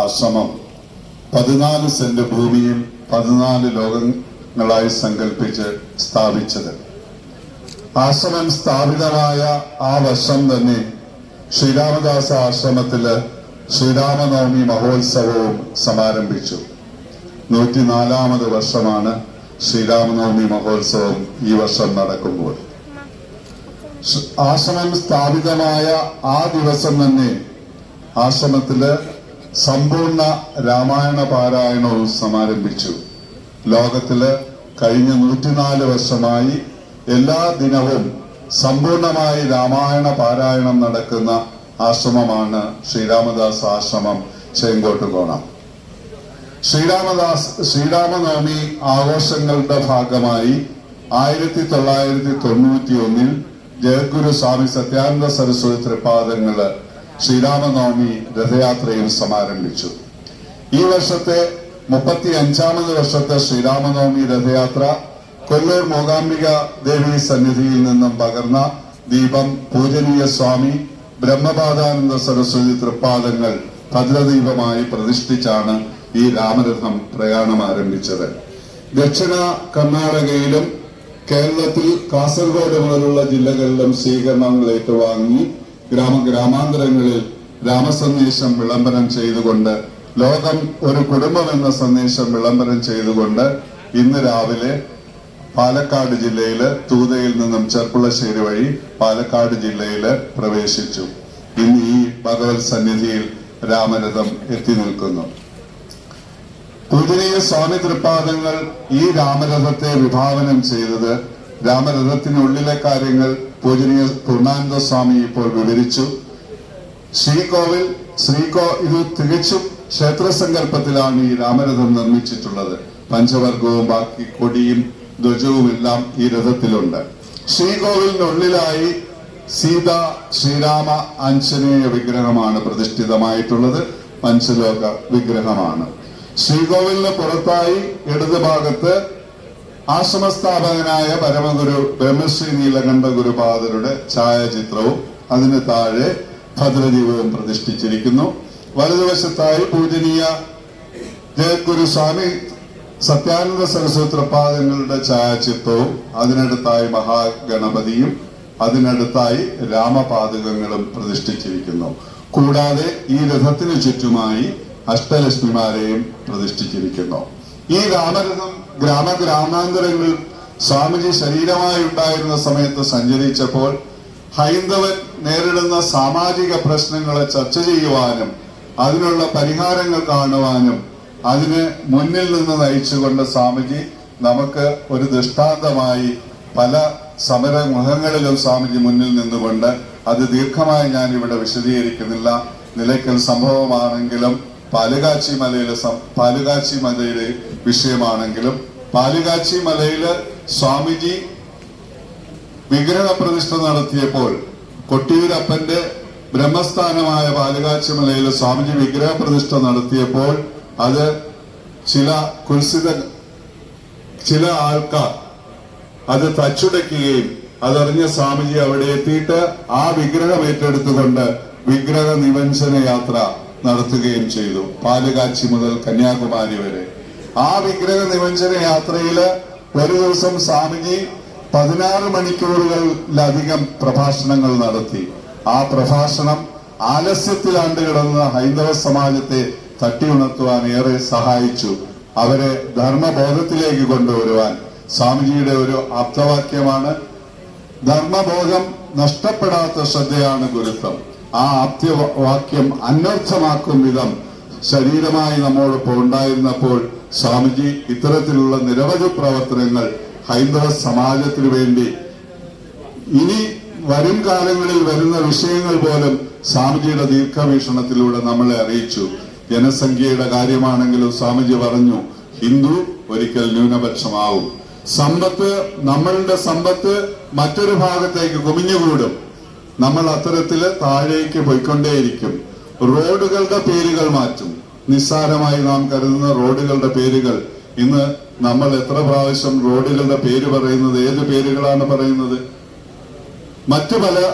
ആശ്രമം പതിനാല് സെന്റ് ഭൂമിയും പതിനാല് ലോകങ്ങളായി സങ്കല്പിച്ച് സ്ഥാപിച്ചത്. ആശ്രമം സ്ഥാപിതമായ ആ വർഷം തന്നെ ശ്രീരാമദാസ ആശ്രമത്തിൽ ശ്രീരാമനവമി മഹോത്സവവും സമാരംഭിച്ചു. നൂറ്റിനാലാമത് വർഷമാണ് ശ്രീരാമനവമി മഹോത്സവം ഈ വർഷം നടക്കുമ്പോൾ. ആശ്രമം സ്ഥാപിതമായ ആ ദിവസം തന്നെ ആശ്രമത്തിൽ സമ്പൂർണ രാമായണ പാരായണവും സമാരംഭിച്ചു. ലോകത്തിൽ കഴിഞ്ഞ നൂറ്റിനാല് വർഷമായി എല്ലാ ദിനവും സമ്പൂർണമായി രാമായണ പാരായണം നടക്കുന്ന ആശ്രമമാണ് ശ്രീരാമദാസ് ആശ്രമം ചേങ്കോട്ടുകോണം. ശ്രീരാമദാസ് ശ്രീരാമനവമി ആഘോഷങ്ങളുടെ ഭാഗമായി ആയിരത്തി തൊള്ളായിരത്തി തൊണ്ണൂറ്റി ഒന്നിൽ ജഗദ്ഗുരു സ്വാമി സത്യാനന്ദ സരസ്വതി തൃപ്പാദങ്ങൾ ശ്രീരാമനവമി രഥയാത്രയിൽ സമാരംഭിച്ചു ഈ വർഷത്തെ മുപ്പത്തി അഞ്ചാമത് വർഷത്തെ ശ്രീരാമനവമി രഥയാത്ര കൊല്ലൂർ മൂകാംബിക ദേവി സന്നിധിയിൽ നിന്നും പകർന്ന ദീപം പൂജനീയ സ്വാമി ബ്രഹ്മപാദാനന്ദ സരസ്വതി തൃപ്പാദങ്ങൾ ഭദ്രദീപമായി പ്രതിഷ്ഠിച്ചാണ് ഈ രാമരഥം പ്രയാണം ആരംഭിച്ചത്. ദക്ഷിണ കർണാടകയിലും കേരളത്തിൽ കാസർഗോഡ് മുതലുള്ള ജില്ലകളിലും സ്വീകരണങ്ങൾ ഏറ്റുവാങ്ങി ഗ്രാമഗ്രാമാന്തരങ്ങളിൽ രാമസന്ദേശം വിളംബരം ചെയ്തുകൊണ്ട് ലോകം ഒരു കുടുംബം എന്ന സന്ദേശം വിളംബരം ചെയ്തുകൊണ്ട് ഇന്ന് രാവിലെ പാലക്കാട് ജില്ലയിൽ തൂതയിൽ നിന്നും ചെർപ്പുളശ്ശേരി വഴി പാലക്കാട് ജില്ലയിൽ പ്രവേശിച്ചു. ഇന്ന് ഈ ഭഗവത് സന്നിധിയിൽ രാമരഥം എത്തി നിൽക്കുന്നു. പൂജനീയ സ്വാമി തൃപ്പാദങ്ങൾ ഈ രാമരഥത്തെ വിഭാവനം ചെയ്തത് രാമരഥത്തിനുള്ളിലെ കാര്യങ്ങൾ പൂജനീയ പൂർണാനന്ദ സ്വാമി ഇപ്പോൾ വിവരിച്ചു. ശ്രീകോവിൽ ശ്രീകോ ഇത് തികച്ചും ക്ഷേത്ര സങ്കല്പത്തിലാണ് ഈ രാമരഥം നിർമ്മിച്ചിട്ടുള്ളത്. പഞ്ചവർഗവും ബാക്കി കൊടിയും ധ്വജവും എല്ലാം ഈ രഥത്തിലുണ്ട്. ശ്രീകോവിലിനുള്ളിലായി സീത ശ്രീരാമ ആഞ്ജനേയ വിഗ്രഹമാണ് പ്രതിഷ്ഠിതമായിട്ടുള്ളത്. പഞ്ചലോക വിഗ്രഹമാണ്. ശ്രീകോവിലിന് പുറത്തായി ഇടതുഭാഗത്ത് ആശ്രമസ്ഥാപകനായ പരമഗുരു ബ്രഹ്മശ്രീ നീലകണ്ഠ ഗുരുപാദരുടെ ഛായാചിത്രവും അതിന് താഴെ ഭദ്രദീപവും പ്രതിഷ്ഠിച്ചിരിക്കുന്നു. വലതുവശത്തായി പൂജനീയ ജയഗുരു സ്വാമി സത്യാനന്ദ സരസ്വതി പാദങ്ങളുടെ ഛായാചിത്രവും അതിനടുത്തായി മഹാഗണപതിയും അതിനടുത്തായി രാമപാതകങ്ങളും പ്രതിഷ്ഠിച്ചിരിക്കുന്നു. കൂടാതെ ഈ രഥത്തിന് ചുറ്റുമായി അഷ്ടലക്ഷ്മിമാരെയും പ്രതിഷ്ഠിച്ചിരിക്കുന്നു. ഈ രാമരഥം ഗ്രാമഗ്രാമാന്തരങ്ങളിൽ സ്വാമിജി ശരീരമായി ഉണ്ടായിരുന്ന സമയത്ത് സഞ്ചരിച്ചപ്പോൾ ഹൈന്ദവൻ നേരിടുന്ന സാമാജിക പ്രശ്നങ്ങളെ ചർച്ച ചെയ്യുവാനും അതിനുള്ള പരിഹാരങ്ങൾ കാണുവാനും അതിന് മുന്നിൽ നിന്ന് നയിച്ചുകൊണ്ട് സ്വാമിജി നമുക്ക് ഒരു ദൃഷ്ടാന്തമായി പല സമരമുഖങ്ങളിലും സ്വാമിജി മുന്നിൽ നിന്നുകൊണ്ട് അത് ദീർഘമായി ഞാൻ ഇവിടെ വിശദീകരിക്കുന്നില്ല. നിലയ്ക്കൽ സംഭവമാണെങ്കിലും പാലുകാച്ചി മലയിലെ പാലുകാച്ചി മലയിലെ വിഷയമാണെങ്കിലും പാലുകാച്ചി മലയിൽ സ്വാമിജി വിഗ്രഹ പ്രതിഷ്ഠ നടത്തിയപ്പോൾ കൊട്ടിയൂരപ്പന്റെ ബ്രഹ്മസ്ഥാനമായ പാലുകാച്ചി മലയിൽ സ്വാമിജി വിഗ്രഹ പ്രതിഷ്ഠ നടത്തിയപ്പോൾ അത് ചില കുൽസിത ചില ആൾക്കാർ അത് തച്ചുടയ്ക്കുകയും അതറിഞ്ഞ സ്വാമിജി അവിടെ എത്തിയിട്ട് ആ വിഗ്രഹം ഏറ്റെടുത്തുകൊണ്ട് വിഗ്രഹ നിവഞ്ചന യാത്ര നടത്തുകയും ചെയ്തു. പാലുകാച്ചി മുതൽ കന്യാകുമാരി വരെ. ആ വിഗ്രഹ നിമഞ്ജന യാത്രയിൽ ഒരു ദിവസം സ്വാമിജി പതിനാറ് മണിക്കൂറുകളിലധികം പ്രഭാഷണങ്ങൾ നടത്തി. ആ പ്രഭാഷണം ആലസ്യത്തിലാണ്ട് കിടന്ന ഹൈന്ദവ സമാജത്തെ തട്ടിയുണർത്തുവാൻ ഏറെ സഹായിച്ചു. അവരെ ധർമ്മബോധത്തിലേക്ക് കൊണ്ടുവരുവാൻ. സ്വാമിജിയുടെ ഒരു ആപ്തവാക്യമാണ് ധർമ്മബോധം നഷ്ടപ്പെടാത്ത ശ്രദ്ധയാണ് ഗുരുത്വം. ആ ആപ്തവാക്യം അനർത്ഥമാക്കും വിധം ശരീരമായി നമ്മോടൊപ്പം ഉണ്ടായിരുന്നപ്പോൾ സ്വാമിജി ഇത്തരത്തിലുള്ള നിരവധി പ്രവർത്തനങ്ങൾ ഹൈന്ദവ സമാജത്തിനു വേണ്ടി ഇനി വരും കാലങ്ങളിൽ വരുന്ന വിഷയങ്ങൾ പോലും സ്വാമിജിയുടെ ദീർഘവീക്ഷണത്തിലൂടെ നമ്മളെ അറിയിച്ചു. ജനസംഖ്യയുടെ കാര്യമാണെങ്കിലും സ്വാമിജി പറഞ്ഞു ഹിന്ദു ഒരിക്കൽ ന്യൂനപക്ഷമാവും. സമ്പത്ത് നമ്മളുടെ സമ്പത്ത് മറ്റൊരു ഭാഗത്തേക്ക് കുമിഞ്ഞുകൂടും. നമ്മൾ അത്തരത്തിൽ താഴേക്ക് പോയിക്കൊണ്ടേയിരിക്കും. റോഡുകളുടെ പേരുകൾ മാറ്റും. നിസ്സാരമായി നാം കരുതുന്ന റോഡുകളുടെ പേരുകൾ. ഇന്ന് നമ്മൾ എത്ര പ്രാവശ്യം റോഡുകളുടെ പേര് പറയുന്നത് ഏത് പേരുകളാണ് പറയുന്നത്? മറ്റു പല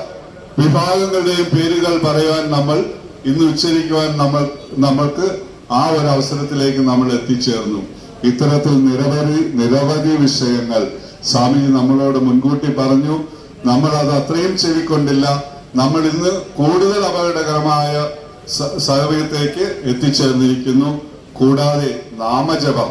വിഭാഗങ്ങളുടെയും പേരുകൾ പറയുവാൻ നമ്മൾ ഇന്ന് ഉച്ചരിക്കുവാൻ നമ്മൾ നമ്മൾക്ക് ആ ഒരു അവസരത്തിലേക്ക് നമ്മൾ എത്തിച്ചേർന്നു. ഇത്തരത്തിൽ നിരവധി നിരവധി വിഷയങ്ങൾ സ്വാമിജി നമ്മളോട് മുൻകൂട്ടി പറഞ്ഞു. നമ്മൾ അത് അത്രയും ചെവിക്കൊണ്ടില്ല. നമ്മൾ ഇന്ന് കൂടുതൽ അപകടകരമായ സമയത്തേക്ക് എത്തിച്ചേർന്നിരിക്കുന്നു. കൂടാതെ നാമജപം.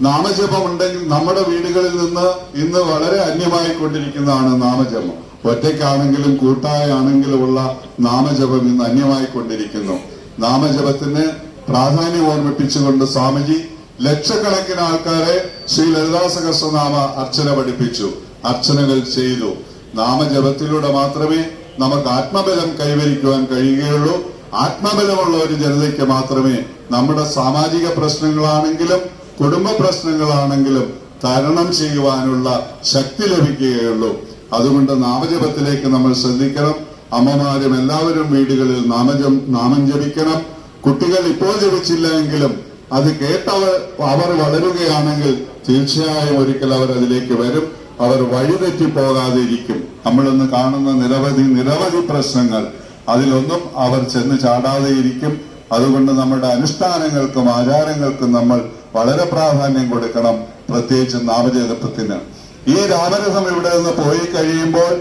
നാമജപം ഉണ്ടെങ്കിൽ നമ്മുടെ വീടുകളിൽ നിന്ന് ഇന്ന് വളരെ അന്യമായി കൊണ്ടിരിക്കുന്നതാണ് നാമജപം. ഒറ്റയ്ക്കാണെങ്കിലും കൂട്ടായാണെങ്കിലും ഉള്ള നാമജപം ഇന്ന് അന്യമായി കൊണ്ടിരിക്കുന്നു നാമജപത്തിന് പ്രാധാന്യം ഓർമ്മിപ്പിച്ചുകൊണ്ട് സ്വാമിജി ലക്ഷക്കണക്കിന് ആൾക്കാരെ ശ്രീ ലളിതാ സഹസ്രനാമ അർച്ചന പഠിപ്പിച്ചു. അർച്ചനകൾ ചെയ്തു. നാമജപത്തിലൂടെ മാത്രമേ നമുക്ക് ആത്മബലം കൈവരിക്കുവാൻ കഴിയുകയുള്ളൂ. ആത്മബലമുള്ള ഒരു ജനതയ്ക്ക് മാത്രമേ നമ്മുടെ സാമാജിക പ്രശ്നങ്ങളാണെങ്കിലും കുടുംബ പ്രശ്നങ്ങളാണെങ്കിലും തരണം ചെയ്യുവാനുള്ള ശക്തി ലഭിക്കുകയുള്ളൂ. അതുകൊണ്ട് നാമജപത്തിലേക്ക് നമ്മൾ ശ്രദ്ധിക്കണം. അമ്മമാരും എല്ലാവരും വീടുകളിൽ നാമജം നാമം ജപിക്കണം. കുട്ടികൾ ഇപ്പോൾ ജപിച്ചില്ല എങ്കിലും അത് കേട്ടവർ അവർ വളരുകയാണെങ്കിൽ തീർച്ചയായും ഒരിക്കൽ അവർ അതിലേക്ക് വരും. അവർ വഴിതെറ്റി പോകാതെ ഇരിക്കും നമ്മളിന്ന് കാണുന്ന നിരവധി നിരവധി പ്രശ്നങ്ങൾ. അതിലൊന്നും അവർ ചെന്ന് ചാടാതെ ഇരിക്കും. അതുകൊണ്ട് നമ്മുടെ അനുഷ്ഠാനങ്ങൾക്കും ആചാരങ്ങൾക്കും നമ്മൾ വളരെ പ്രാധാന്യം കൊടുക്കണം പ്രത്യേകിച്ച് നാമജപത്തിന്. ഈ രാമരഥം ഇവിടെ നിന്ന് പോയി കഴിയുമ്പോൾ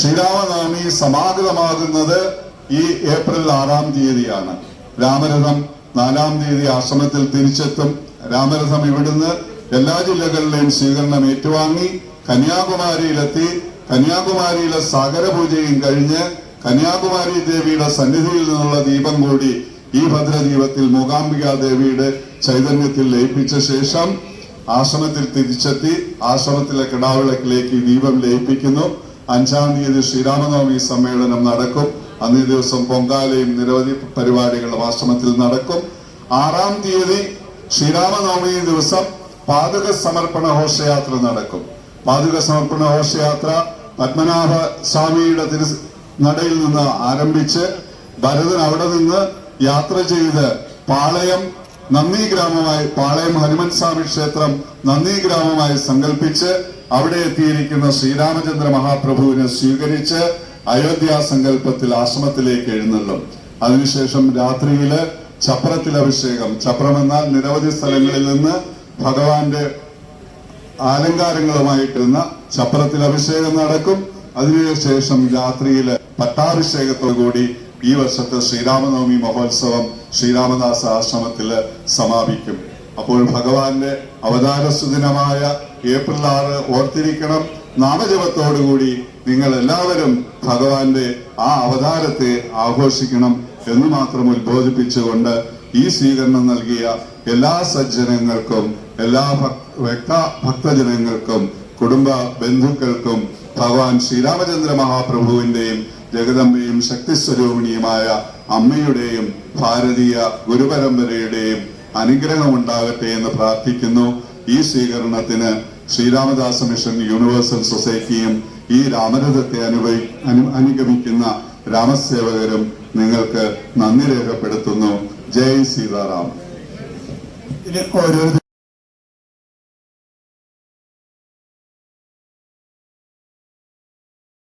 ശ്രീരാമനാമി സമാഗതമാകുന്നത് ഈ ഏപ്രിൽ ആറാം തീയതിയാണ്. രാമരഥം നാലാം തീയതി ആശ്രമത്തിൽ തിരിച്ചെത്തും. രാമരഥം ഇവിടുന്ന് എല്ലാ ജില്ലകളിലെയും സ്വീകരണം ഏറ്റുവാങ്ങി കന്യാകുമാരിയിലെത്തി കന്യാകുമാരിയിലെ സാഗര പൂജയും കഴിഞ്ഞ് കന്യാകുമാരി ദേവിയുടെ സന്നിധിയിൽ നിന്നുള്ള ദീപം കൂടി ഈ ഭദ്രദീപത്തിൽ മൂകാംബിക ദേവിയുടെ ചൈതന്യത്തിൽ ലയിപ്പിച്ച ശേഷം ആശ്രമത്തിൽ തിരിച്ചെത്തി ആശ്രമത്തിലെ കിടാവിളക്കിലേക്ക് ദീപം ലയിപ്പിക്കുന്നു. അഞ്ചാം തീയതി ശ്രീരാമനവമി സമ്മേളനം നടക്കും. അന്നേ ദിവസം പൊങ്കാലയും നിരവധി പരിപാടികളും ആശ്രമത്തിൽ നടക്കും. ആറാം തീയതി ശ്രീരാമനവമി ദിവസം പാതക സമർപ്പണ ഘോഷയാത്ര നടക്കും. പാതക സമർപ്പണ ഘോഷയാത്ര പത്മനാഭ സ്വാമിയുടെ തിരു നടയിൽ നിന്ന് ആരംഭിച്ച് ഭരതൻ അവിടെ നിന്ന് യാത്ര ചെയ്ത് പാളയം നന്ദി ഗ്രാമമായി പാളയം ഹനുമൻ സ്വാമി ക്ഷേത്രം നന്ദി ഗ്രാമമായി സങ്കല്പിച്ച് അവിടെ എത്തിയിരിക്കുന്ന ശ്രീരാമചന്ദ്ര മഹാപ്രഭുവിനെ സ്വീകരിച്ച് അയോധ്യ സങ്കല്പത്തിൽ ആശ്രമത്തിലേക്ക് എഴുന്നള്ളും. അതിനുശേഷം രാത്രിയിൽ ചപ്രത്തിൽ അഭിഷേകം. ചപ്രം എന്നാൽ നിരവധി സ്ഥലങ്ങളിൽ നിന്ന് ഭഗവാന്റെ ആലങ്കാരങ്ങളുമായിട്ടിരുന്ന ചപ്രത്തിൽ അഭിഷേകം നടക്കും. അതിനുശേഷം രാത്രിയിൽ പട്ടാഭിഷേകത്തോടുകൂടി ഈ വർഷത്തെ ശ്രീരാമനവമി മഹോത്സവം ശ്രീരാമദാസ ആശ്രമത്തിൽ സമാപിക്കും. അപ്പോൾ ഭഗവാന്റെ അവതാര സുദിനമായ ഏപ്രിൽ ആറ് ഓർത്തിരിക്കണം. നാമജപത്തോടുകൂടി നിങ്ങൾ എല്ലാവരും ഭഗവാന്റെ ആ അവതാരത്തെ ആഘോഷിക്കണം എന്ന് മാത്രം ഉത്ബോധിപ്പിച്ചുകൊണ്ട് ഈ സ്വീകരണം നൽകിയ എല്ലാ സജ്ജനങ്ങൾക്കും എല്ലാ ഭക്ത ഭക്തജനങ്ങൾക്കും കുടുംബ ബന്ധുക്കൾക്കും ഭഗവാൻ ശ്രീരാമചന്ദ്ര മഹാപ്രഭുവിന്റെയും ജഗദമ്പയും ശക്തിസ്വരൂപിണിയുമായ അമ്മയുടെയും ഭാരതീയ ഗുരുപരമ്പരയുടെയും അനുഗ്രഹം ഉണ്ടാകട്ടെ എന്ന് പ്രാർത്ഥിക്കുന്നു. ഈ സ്വീകരണത്തിന് ശ്രീരാമദാസ മിഷൻ യൂണിവേഴ്സൽ സൊസൈറ്റിയും ഈ രാമരഥത്തെ അനുഭവി അനു- അനുഗമിക്കുന്ന രാമസേവകരും നിങ്ങൾക്ക് നന്ദി രേഖപ്പെടുത്തുന്നു. ജയ് സീതാറാം. ഇനി ഓരോരുത്തരും